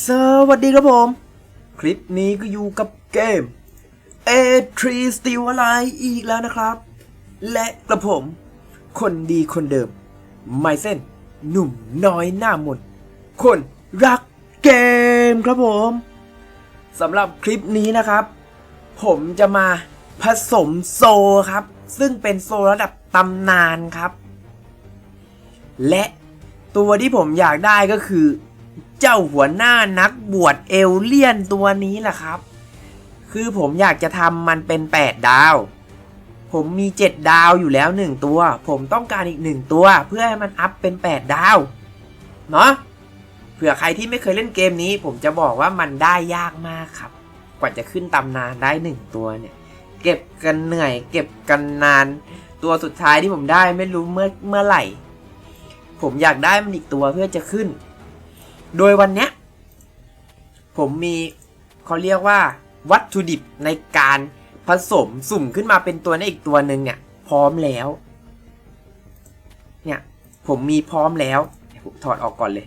สวัสดีครับผม คลิปนี้ก็อยู่กับเกม A3 Steel Ally อีกแล้วนะครับ และกระผม คนดีคนเดิม ไม่เส้น หนุ่มน้อยหน้ามนคนรักเกมครับผมสำหรับคลิปนี้นะครับ ผมจะมาผสมโซครับ ซึ่งเป็นโซระดับตำนานครับ และตัวที่ผมอยากได้ก็คือ เจ้าหัวหน้านักบวชเอลเลียนตัวนี้แหละครับ คือผมอยากจะทำมันเป็น 8 ดาว ผมมี 7 ดาวอยู่แล้ว 1 ตัว ผมต้องการอีก 1 ตัวเพื่อให้มันอัพเป็น 8 ดาว เนาะเผื่อใครที่ไม่เคยเล่นเกมนี้ ผมจะบอกว่ามันได้ยากมากครับ กว่าจะขึ้นตำนานได้ 1 ตัวเนี่ย เก็บกันเหนื่อย เก็บกันนาน ตัวสุดท้ายที่ผมได้ไม่รู้เมื่อเมื่อไหร่ ผมอยากได้มันอีกตัวเพื่อจะขึ้น โดยวันเนี้ยผมมีเขาเรียกว่าวัตถุดิบในการผสมสุ่มขึ้นมาเป็นตัวนี้อีกตัวหนึ่งเนี่ย พร้อมแล้ว เนี่ย ผมมีพร้อมแล้วเดี๋ยวผมถอดออกก่อนเลย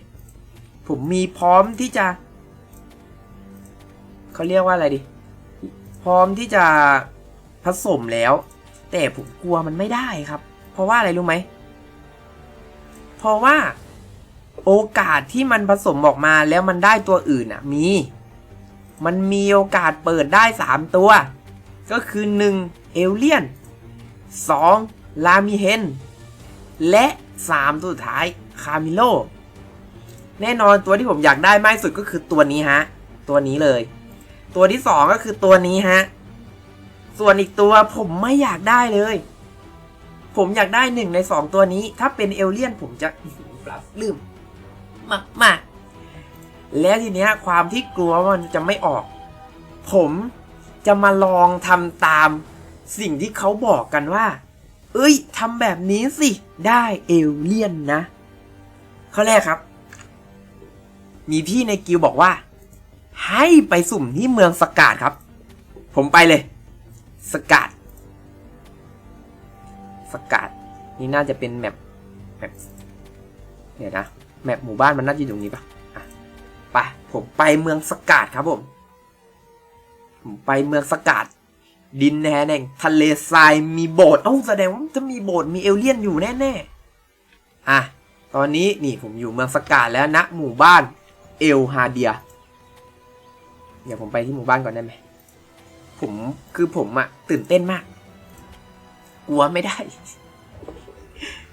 ผมมีพร้อมที่จะเขาเรียกว่าอะไรดิ พร้อมที่จะผสมแล้ว แต่ผมกลัวมันไม่ได้ครับ เพราะว่าอะไรรู้ไหมเพราะว่า โอกาสที่มันผสมออกมาแล้วมันได้ตัวอื่นอะมี มันมีโอกาสเปิดได้ 3 ตัว ก็คือ 1. เอลเลียน 2. ลามิเฮน และ 3 ตัวสุดท้ายคามิโล แน่นอนตัวที่ผมอยากได้มากสุดก็คือตัวนี้ฮะ ตัวนี้เลย ตัวที่ 2 ก็คือตัวนี้ฮะ ส่วนอีกตัวผมไม่อยากได้เลย ผมอยากได้หนึ่งในสองตัวนี้ ถ้าเป็นเอลเลียนผมจะปรับลืม มากมากๆ แล้วทีเนี้ยความที่กลัวมันจะไม่ออก ผมจะมาลองทำตามสิ่งที่เขาบอกกันว่า เอ้ยทำแบบนี้สิได้เอลเลียนนะข้อแรกครับ มีพี่ในกิลบอกว่า ให้ไปสุ่มที่เมืองสกาดครับ ผมไปเลย สกาดสกาดนี่น่าจะเป็นแมปแมปเดี๋ยนะ แมปหมู่บ้านมันน่าจะอยู่ตรงนี้ปะอะไปผมไปเมืองสกาดครับผม ผมไปเมืองสกาดดินแดนแห่งทะเลทรายมีโบสถ์เอ้าแสดงว่าจะมีโบสถ์มีเอลเลียนอยู่แน่ๆอะตอนนี้นี่ผมอยู่เมืองสกาดแล้วนะหมู่บ้านเอลฮาเดีย เดี๋ยวผมไปที่หมู่บ้านก่อนได้ไหมผมคือผมอะตื่นเต้นมาก กลัวไม่ได้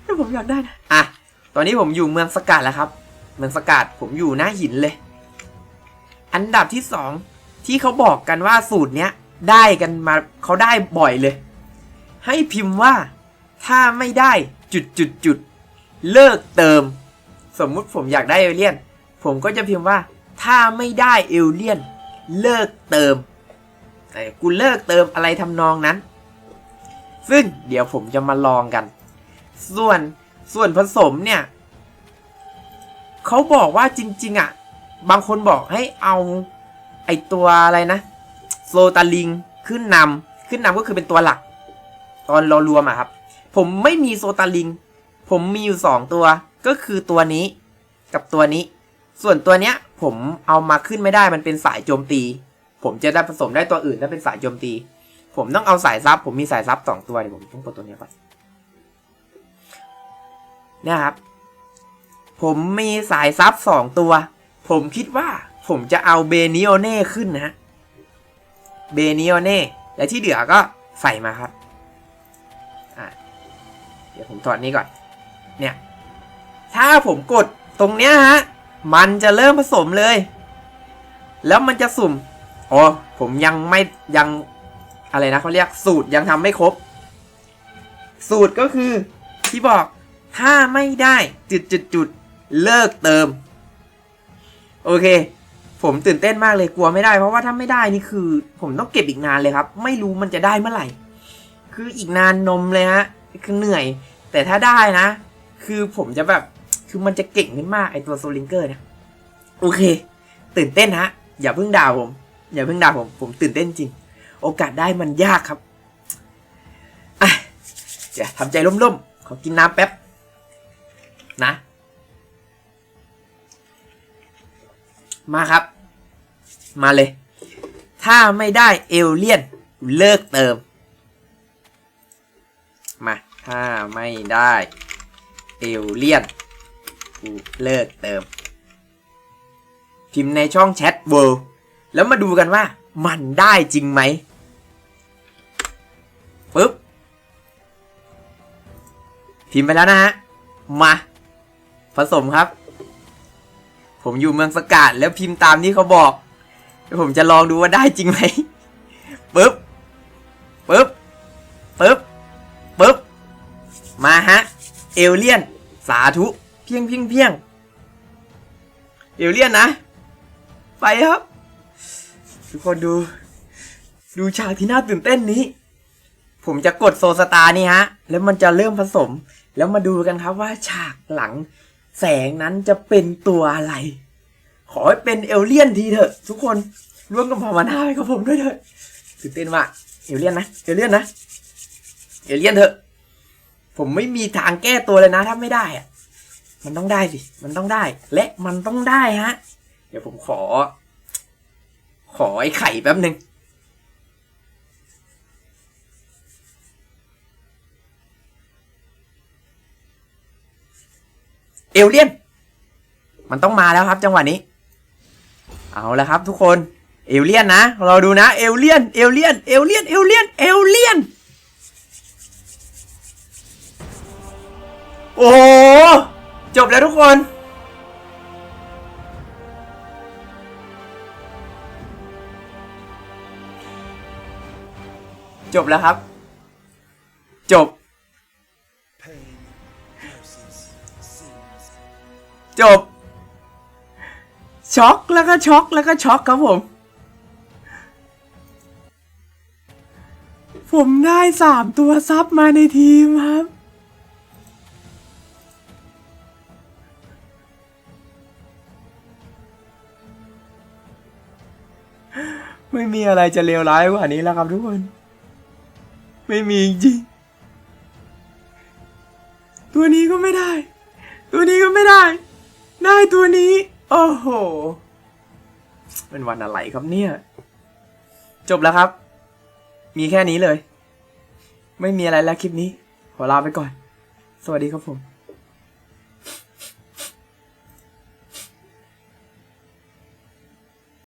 แต่ผมอยากได้นะ อะ ตอนนี้ผมอยู่เมืองสกัดแล้วครับ เมืองสกัดผมอยู่หน้าหินเลย อันดับที่สองที่เขาบอกกันว่าสูตรเนี้ยได้กันมาเขาได้บ่อยเลย ให้พิมพ์ว่าถ้าไม่ได้จุดจุดจุดเลิกเติม สมมุติผมอยากได้เอเลียน ผมก็จะพิมพ์ว่า ถ้าไม่ได้เอเลียน เลิกเติมไอ้กูเลิกเติมอะไรทำนองนั้น ซึ่งเดี๋ยวผมจะมาลองกัน ส่วน ส่วนผสมเนี่ยเขาบอกว่าจริง ๆ อะ บางคนบอกให้เอาไอตัวอะไรนะโซตาลิงขึ้นนำขึ้นนำก็คือเป็นตัวหลัก ตอนเรารวมอะครับ ผมไม่มีโซตาลิง ผมมีอยู่สองตัวก็คือตัวนี้กับตัวนี้ ส่วนตัวเนี้ย ผมเอามาขึ้นไม่ได้มันเป็นสายโจมตี ผมจะได้ผสมได้ตัวอื่นถ้าเป็นสายโจมตี ผมต้องเอาสายซับผมมีสายซับสองตัวเดี๋ยวผมต้องกดตัวนี้ก่อน นี่ยครับ ผมมีสายซับสองตัว ผมคิดว่าผมจะเอาเบนิโอเน่ขึ้นนะฮะเบนิโอเน่และที่เหลือก็ใส่มาครับเดี๋ยวผมถอดนี้ก่อน เนี่ย ถ้าผมกดตรงเนี้ยฮะ มันจะเริ่มผสมเลย แล้วมันจะสุ่ม อ๋อ ผมยังไม่ยังอะไรนะเขาเรียกสูตรยังทำไม่ครบ สูตรก็คือที่บอก ถ้าไม่ได้จุดจุดจุดเลิกเติม โอเค ผมตื่นเต้นมากเลยกลัวไม่ได้ เพราะว่าถ้าไม่ได้นี่คือ ผมต้องเก็บอีกนานเลยครับ ไม่รู้มันจะได้เมื่อไหร่ คืออีกนานนมเลยฮะคือเหนื่อย แต่ถ้าได้นะ คือผมจะแบบคือมันจะเก่งขึ้นมากไอตัวโซลิงเกอร์เนี่ยโอเค ตื่นเต้นฮะอย่าเพิ่งด่าผม อย่าเพิ่งด่าผมผมตื่นเต้นจริง โอกาสได้มันยากครับอะเดี๋ยวทำใจร่มๆขอกินน้ำแป๊บ นะ มาครับ มาเลย ถ้าไม่ได้เอลเลียนเลิกเติม มา ถ้าไม่ได้เอลเลียนกูเลิกเติม พิมพ์ในช่องแชทเวิลด์แล้วมาดูกันว่ามันได้จริงไหมปึ๊บพิมพ์ไปแล้วนะฮะ มา ผสมครับ ผมอยู่เมืองสกาดแล้วพิมพ์ตามที่เขาบอก ผมจะลองดูว่าได้จริงไหมปึ๊บปึ๊บปึ๊บปึ๊บมาฮะ เอลเลียน สาธุ เพียงเพียงเพียงเอลเลียนนะ ไปครับ ทุกคนดู ดูฉากที่น่าตื่นเต้นนี้ ผมจะกดโซสตาร์นี่ฮะ แล้วมันจะเริ่มผสม แล้วมาดูกันครับว่าฉากหลัง แสงนั้นจะเป็นตัวอะไร ขอให้เป็นเอลเลียนทีเถอะ ทุกคนร่วมกันภาวนาให้กับผมด้วยเถอะตื่นเต้นมากเอลเลียนนะเอลเลียนนะเอลเลียนเถอะ ผมไม่มีทางแก้ตัวเลยนะ ถ้าไม่ได้อะมันต้องได้สิ มันต้องได้ และมันต้องได้ฮะ เดี๋ยวผมขอ ขอไอ้ไข่แป๊บหนึ่ง เอลเลียน มันต้องมาแล้วครับ จังหวะนี้ เอาละครับ ทุกคน เอลเลียนนะ เราดูนะ เอลเลียน เอลเลียน เอลเลียน เอลเลียน เอลเลียน โอ้จบแล้วทุกคนจบแล้วครับ จบ จบ ช็อกแล้วก็ช็อกแล้วก็ช็อกครับผม ผมได้สามตัวซับมาในทีมครับ ไม่มีอะไรจะเลวร้ายกว่านี้แล้วครับทุกคน ไม่มีจริง ตัวนี้ก็ไม่ได้ ตัวนี้ก็ไม่ได้ ได้ตัวนี้ โอ้โห เป็นวันอะไรครับเนี่ย จบแล้วครับ มีแค่นี้เลย ไม่มีอะไรแล้วคลิปนี้ ขอลาไปก่อน สวัสดีครับผม